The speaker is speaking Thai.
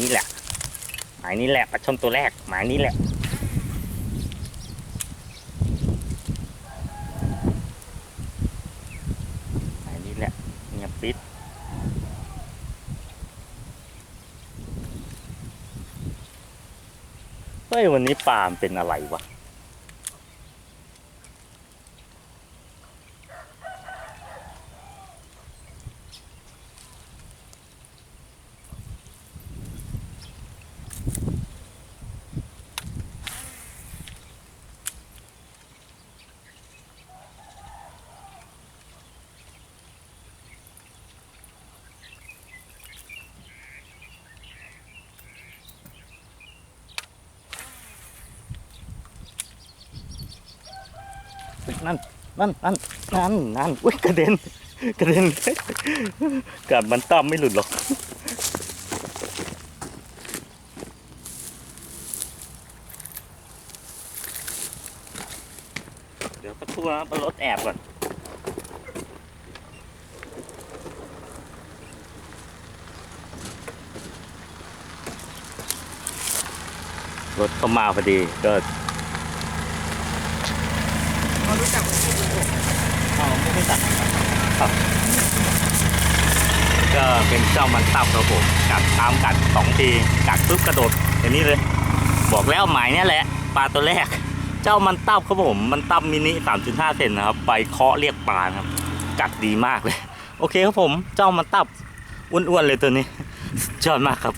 นี้แหละ หมายนี้แหละปลาช่อนตัวแรก หมายนี้แหละ หมายนี้แหละเงียบปิดเฮ้ยวันนี้ปลามันเป็นอะไรวะ นั่นนั่นนั่นนั่นนั่นอุ้ยกระเด็นกระเด็นกัดมันต้อมไม่หลุดหรอกเดี๋ยวสักครู่นะครับเอารถแอบก่อนรถเข้ามาพอดีก็ เขารู้จักไหมเอาไม่ได้ตัดครับก็เป็นเจ้ามันตับครับผมกัดตามกัดสองทีกัดปุ๊บกระโดดอย่างนี้เลย บอกแล้วหมายเนี้ยแหละปลาตัวแรก เจ้ามันตับครับผมมันตับมินิ3.5เซนนะครับ ไปเคาะเรียกปลาครับ กัดดีมากเลย โอเคครับผม เจ้ามันตับอ้วนๆเลยตัวนี้สุดยอดมากครับ